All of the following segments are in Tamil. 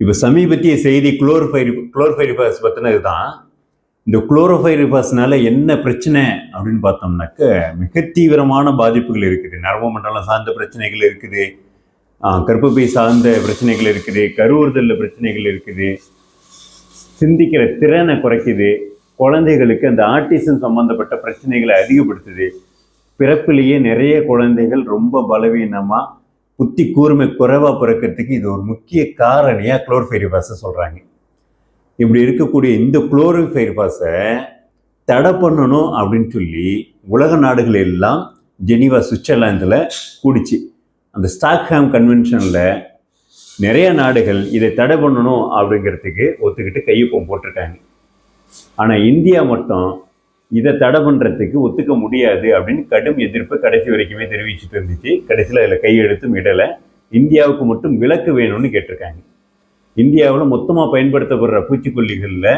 இப்போ சமீபத்திய செய்தி குளோரோஃபைரி குளோரோஃபைரிபாஸ் பற்றினது தான் இந்த குளோரோஃபைரிபாஸ்னால என்ன பிரச்சனை அப்படின்னு பார்த்தோம்னாக்க மிக தீவிரமான பாதிப்புகள் இருக்குது. நரம்பு மண்டலம் சார்ந்த பிரச்சனைகள் இருக்குது. கற்பப்பை சார்ந்த பிரச்சனைகள் இருக்குது. கருவுறுதலில் பிரச்சனைகள் இருக்குது. சிந்திக்கிற திறனை குறைக்குது. குழந்தைகளுக்கு அந்த ஆர்டிசம் சம்மந்தப்பட்ட பிரச்சனைகளை அதிகப்படுத்துது. பிறப்பிலேயே நிறைய குழந்தைகள் ரொம்ப பலவீனமாக புத்தி கூர்மை குறைவாக பிறக்கிறதுக்கு இது ஒரு முக்கிய காரணியாக குளோர்ஃபைரிபாஸை சொல்கிறாங்க இப்படி இருக்கக்கூடிய இந்த குளோரோஃபைரிபாஸை தடை பண்ணணும் அப்படின்னு சொல்லி உலக நாடுகள் எல்லாம் ஜெனீவா சுவிட்சர்லாந்தில் கூடிச்சு. அந்த ஸ்டாக்ஹாம் கன்வென்ஷனில் நிறைய நாடுகள் இதை தடை பண்ணணும் அப்படிங்கிறதுக்கு ஒத்துக்கிட்டு கையொப்பம் போட்டிருக்காங்க. ஆனால் இந்தியா மட்டும் இதை தடை பண்ணுறதுக்கு ஒத்துக்க முடியாது அப்படின்னு கடும் எதிர்ப்பு கடைசி வரைக்குமே தெரிவிச்சுட்டு இருந்துச்சு. கடைசியில் அதில் கையெழுத்தும் இடலை. இந்தியாவுக்கு மட்டும் விலக்கு வேணும்னு கேட்டிருக்காங்க. இந்தியாவில் மொத்தமாக பயன்படுத்தப்படுற பூச்சிக்கொல்லிகளில்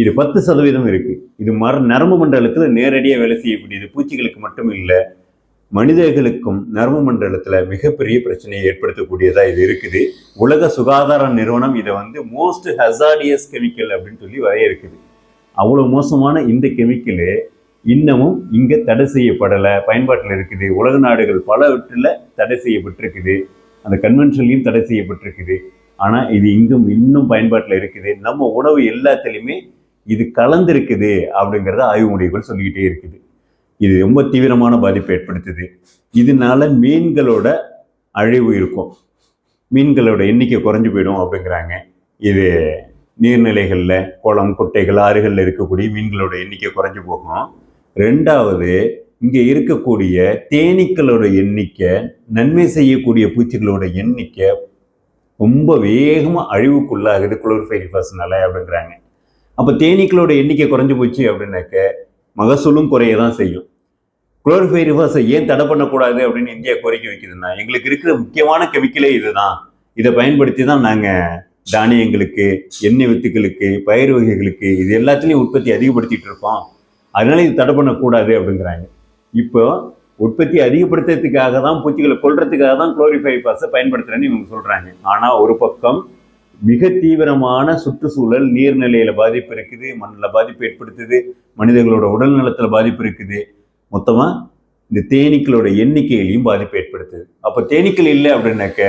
இது பத்து சதவீதம் இருக்குது இது மர நரம்பு மண்டலத்தில் நேரடியாக வேலை செய்யக்கூடியது. பூச்சிகளுக்கு மட்டும் இல்லை மனிதர்களுக்கும் நரம்பு மண்டலத்தில் மிகப்பெரிய பிரச்சனையை ஏற்படுத்தக்கூடியதாக இது இருக்குது. உலக சுகாதார நிறுவனம் இதை வந்து மோஸ்ட் ஹசாடியஸ் கெமிக்கல் அப்படின்னு சொல்லி வரையறுக்குது. அவ்வளோ மோசமான இந்த கெமிக்கலு இன்னமும் இங்கே தடை செய்யப்படலை பயன்பாட்டில் இருக்குது. உலக நாடுகள் பலவற்றில் தடை செய்யப்பட்டிருக்குது. அந்த கன்வென்ஷன்லையும் தடை செய்யப்பட்டிருக்குது. ஆனால் இது இங்கும் இன்னும் பயன்பாட்டில் இருக்குது. நம்ம உணவு எல்லாத்துலேயுமே இது கலந்துருக்குது அப்படிங்கிறத ஆய்வு முடிவுகள் சொல்லிக்கிட்டே இருக்குது. இது ரொம்ப தீவிரமான பாதிப்பை ஏற்படுத்துது. இதனால மீன்களோட அழிவு இருக்கும். மீன்களோட எண்ணிக்கை குறைஞ்சு போயிடும் அப்படிங்கிறாங்க. இது நீர்நிலைகளில் குளம் குட்டைகள் ஆறுகளில் இருக்கக்கூடிய மீன்களோட எண்ணிக்கை குறைஞ்சு போகும். ரெண்டாவது இங்கே இருக்கக்கூடிய தேனீக்களோட எண்ணிக்கை நன்மை செய்யக்கூடிய பூச்சிகளோட எண்ணிக்கை ரொம்ப வேகமாக அழிவுக்குள்ளாகுது குளோரிஃபைரிஃபாஸ்னால அப்படிங்கிறாங்க. அப்போ தேனீக்களோட எண்ணிக்கை குறைஞ்சி போச்சு அப்படின்னாக்க மகசூலும் குறைய தான் செய்யும் குளோரிஃபைரிஃபாஸை ஏன் தடை பண்ணக்கூடாது அப்படின்னு இந்தியா கோரிக்கை வைக்குதுன்னா எங்களுக்கு இருக்கிற முக்கியமான கெமிக்கலே இதுதான். இதை பயன்படுத்தி தான் நாங்கள் தானியங்களுக்கு எண்ணெய் வித்துக்களுக்கு பயிர் வகைகளுக்கு இது எல்லாத்துலேயும் உற்பத்தி அதிகப்படுத்திட்டு இருக்கோம். அதனால இது தடை பண்ணக்கூடாது அப்படிங்கிறாங்க. இப்போ உற்பத்தி அதிகப்படுத்துறதுக்காக தான் பூச்சிகளை கொள்றதுக்காக தான் குளோரிஃபை பாஸை பயன்படுத்துகிறேன்னு இவங்க சொல்கிறாங்க ஆனால் ஒரு பக்கம் மிக தீவிரமான சுற்றுச்சூழல் நீர்நிலையில் பாதிப்பு இருக்குது மண்ணில் பாதிப்பு ஏற்படுத்துது மனிதர்களோட உடல் நலத்தில் பாதிப்பு இருக்குது. மொத்தமாக இந்த தேனீக்களோட எண்ணிக்கையிலையும் பாதிப்பு ஏற்படுத்துது. அப்போ தேனீக்கள் இல்லை அப்படின்னாக்க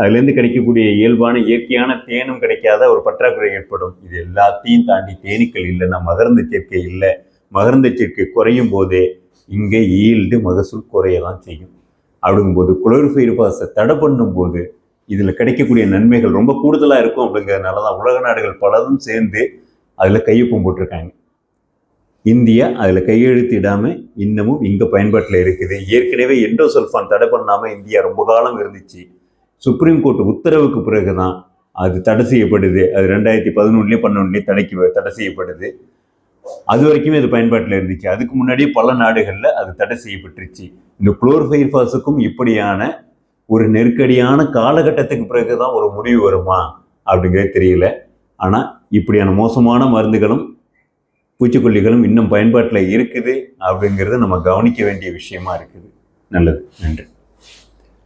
அதுலேருந்து கிடைக்கக்கூடிய இயல்பான இயற்கையான தேனும் கிடைக்காத ஒரு பற்றாக்குறை ஏற்படும். இது எல்லாத்தையும் தாண்டி தேனீக்கள் இல்லைன்னா மகர்ந்த சேர்க்கை இல்லை. மகர்ந்த சேர்க்கை குறையும் போதே இங்கே ஈல்டு மகசூல் குறைய தான் செய்யும். அப்படிங்கும்போது குளோரிஃபைரிபாஸை தடை பண்ணும்போது இதில் கிடைக்கக்கூடிய நன்மைகள் ரொம்ப கூடுதலாக இருக்கும் அப்படிங்கிறதுனால தான் உலக நாடுகள் பலதும் சேர்ந்து அதில் கையொப்பம் போட்டிருக்காங்க. இந்தியா அதில் கையெழுத்திடாமல் இன்னமும் இங்கே பயன்பாட்டில் இருக்குது. ஏற்கனவே எண்டோசல்ஃபான் தடை பண்ணாமல் இந்தியா ரொம்ப காலம் இருந்துச்சு. சுப்ரீம் கோர்ட் உத்தரவுக்கு பிறகு தான் அது தடை செய்யப்படுது. அது ரெண்டாயிரத்தி பதினொன்றுலேயே பன்னெண்டுலேயே தடைக்கு தடை செய்யப்படுது. அது வரைக்குமே அது பயன்பாட்டில் இருந்துச்சு. அதுக்கு முன்னாடியே பல நாடுகளில் அது தடை செய்யப்பட்டுருச்சு. இந்த குளோர்ஃபைர்ஃபாஸுக்கும் இப்படியான ஒரு நெருக்கடியான காலகட்டத்துக்கு பிறகு தான் ஒரு முடிவு வருமா அப்படிங்கிறது தெரியல. ஆனால் இப்படியான மோசமான மருந்துகளும் பூச்சிக்கொல்லிகளும் இன்னும் பயன்பாட்டில் இருக்குது அப்படிங்கிறத நம்ம கவனிக்க வேண்டிய விஷயமா இருக்குது. நல்லது. நன்றி.